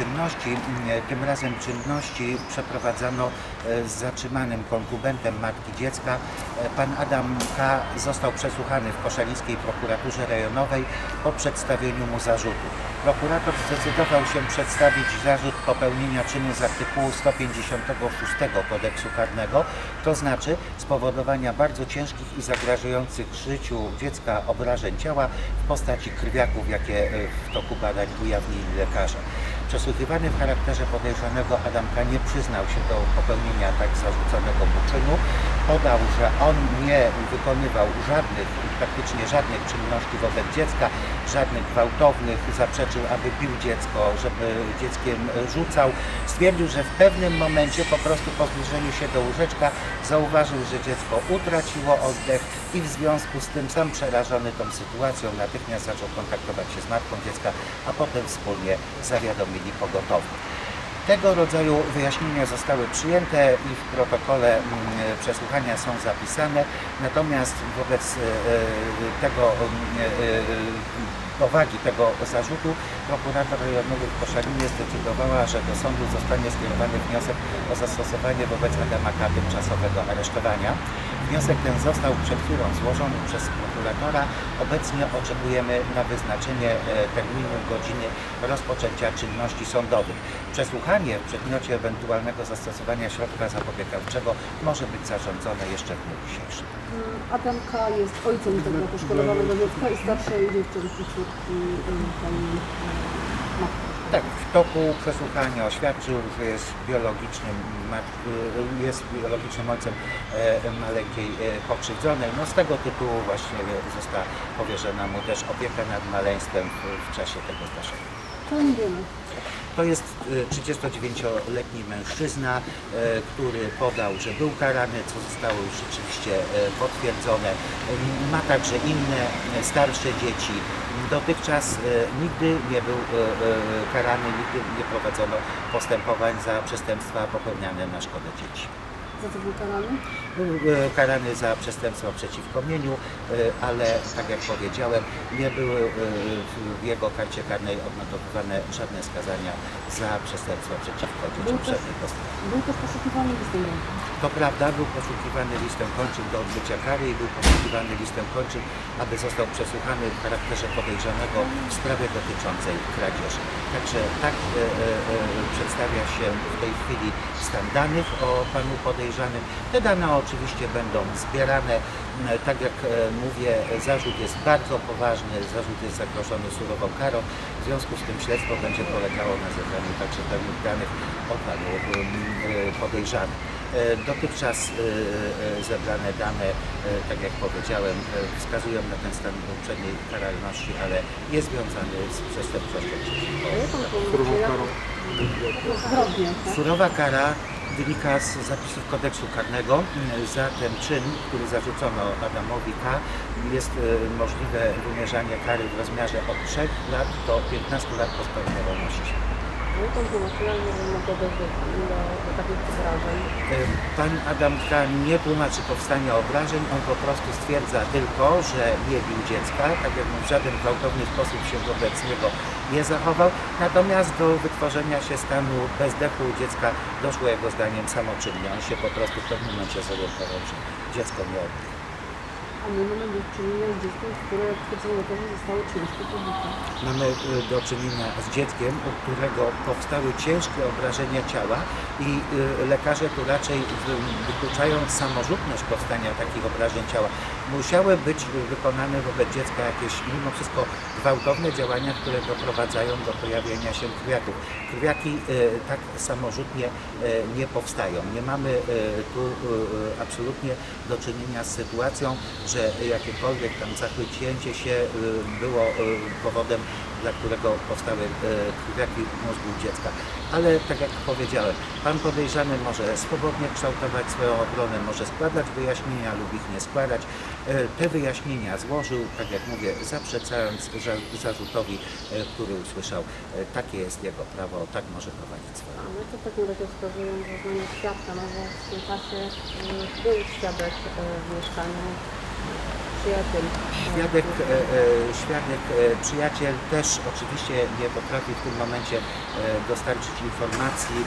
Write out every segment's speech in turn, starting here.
czynności. Mm, Tym razem czynności przeprowadzano e, z zatrzymanym konkubentem matki dziecka. E, Pan Adam K. został przesłuchany w Koszalińskiej Prokuraturze Rejonowej po przedstawieniu mu zarzutu. Prokurator zdecydował się przedstawić zarzut popełnienia czynu z artykułu 156 kodeksu karnego, to znaczy spowodowania bardzo ciężkich i zagrażających życiu dziecka obrażeń ciała w postaci krwiaków, jakie e, w toku badań ujawnili lekarze. Przesłuchiwany w charakterze podejrzanego Adamka nie przyznał się do popełnienia tak zarzuconego mu czynu. Podał, że on nie wykonywał żadnych, praktycznie żadnych czynności wobec dziecka, żadnych gwałtownych, zaprzeczył, aby bił dziecko, żeby dzieckiem rzucał. Stwierdził, że w pewnym momencie po prostu po zbliżeniu się do łóżeczka zauważył, że dziecko utraciło oddech i w związku z tym sam przerażony tą sytuacją natychmiast zaczął kontaktować się z matką dziecka, a potem wspólnie zawiadomili pogotowie. Tego rodzaju wyjaśnienia zostały przyjęte i w protokole mm, przesłuchania są zapisane, natomiast wobec e, e, tego mm, e, powagi tego zarzutu prokurator rejonowy w Koszalinie zdecydowała, że do sądu zostanie skierowany wniosek o zastosowanie wobec Adama K. tymczasowego aresztowania. Wniosek ten został przed chwilą złożony przez prokuratora. Obecnie oczekujemy na wyznaczenie e, terminu godziny rozpoczęcia czynności sądowych. Przesłuchanie w przedmiocie ewentualnego zastosowania środka zapobiegawczego może być zarządzone jeszcze w dniu dzisiejszym. Adam K. jest ojcem tego poszkodowanego dziecka i starszej dziewczynki, córki y, y, matki. Tak, w toku przesłuchania oświadczył, że jest biologicznym, jest biologicznym ojcem e, maleńkiej e, pokrzywdzonej. No z tego tytułu właśnie została powierzona mu też opieka nad maleństwem w, czasie tego zdarzenia. Co nie wiemy? To jest e, 39-letni mężczyzna, e, który podał, że był karany, co zostało już rzeczywiście potwierdzone. Ma także inne starsze dzieci. Dotychczas e, nigdy nie był e, e, karany, nigdy nie prowadzono postępowań za przestępstwa popełniane na szkodę dzieci. Za co był karany? Był e, karany za przestępstwa przeciwko mieniu, e, ale tak jak powiedziałem, nie były e, w jego karcie karnej odnotowywane żadne skazania za przestępstwa przeciwko dzieciom przedniej postaci. Był też poszukiwany listem. To prawda, był poszukiwany listem kończyn do odbycia kary i był poszukiwany listem kończyn, aby został przesłuchany w charakterze podejrzanego w sprawie dotyczącej kradzieży. Także tak e, e, przedstawia się w tej chwili stan danych o panu podejrzanym. Te dane oczywiście będą zbierane. M, Tak jak e, mówię, zarzut jest bardzo poważny, zarzut jest zagrożony surową karą. W związku z tym śledztwo będzie polegało na zebraniu także pewnych danych o panu e, podejrzanym. E, Dotychczas zebrane dane, tak jak powiedziałem, wskazują na ten stan uprzedniej karalności, ale jest związany z przestępczością przeciwko. Tak? Surowa kara wynika z zapisów kodeksu karnego. Za ten czyn, który zarzucono Adamowi K, jest e, możliwe wymierzanie kary w rozmiarze od 3 lat do 15 lat pozbawienia wolności. No i tą tłumaczyła, że Pan Adamka nie tłumaczy powstania obrażeń, on po prostu stwierdza tylko, że nie bił dziecka, tak jak w żaden gwałtowny sposób się wobec niego nie zachował, natomiast do wytworzenia się stanu bezdechu u dziecka doszło jego zdaniem samoczynnie. On się po prostu w pewnym momencie zorientował, że dziecko nie oddycha. A my mamy do czynienia z dzieckiem, które twierdzą lekarze zostało ciężko pobite. Mamy y, do czynienia z dzieckiem, u którego powstały ciężkie obrażenia ciała i y, lekarze tu raczej wy- wykluczają samorzutność powstania takich obrażeń ciała. Musiały być wykonane wobec dziecka jakieś mimo wszystko gwałtowne działania, które doprowadzają do pojawienia się krwiaków. Krwiaki y, tak samorzutnie y, nie powstają. Nie mamy y, tu absolutnie do czynienia z sytuacją, że jakiekolwiek tam zachwycięcie się było powodem, dla którego powstały krwiaki mózgu dziecka. Ale tak jak powiedziałem, pan podejrzany może swobodnie kształtować swoją obronę, może składać wyjaśnienia lub ich nie składać. Y, Te wyjaśnienia złożył, tak jak mówię, zaprzeczając za- zarzutowi, y, który usłyszał. Y, Takie jest jego prawo, tak może prowadzić swoją. A my to w takim razie wskazują zeznania świadka, no bo w tym czasie był świadek w mieszkaniu. Przyjaciel. Świadek, e, e, świadek, e, przyjaciel też oczywiście nie potrafi w tym momencie dostarczyć informacji,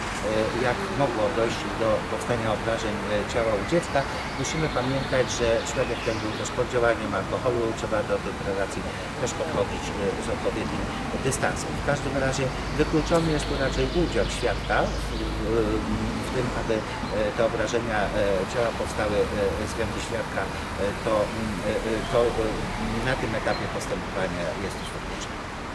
jak mogło dojść do powstania obrażeń ciała u dziecka. Musimy pamiętać, że świadek ten był też pod działaniem alkoholu, trzeba do tych relacji też podchodzić z odpowiednim dystansem. W każdym razie wykluczony jest tu raczej udział świadka tym, aby e, te obrażenia e, ciała powstały względu świadka, e, to, mm, to na tym etapie postępowania jest już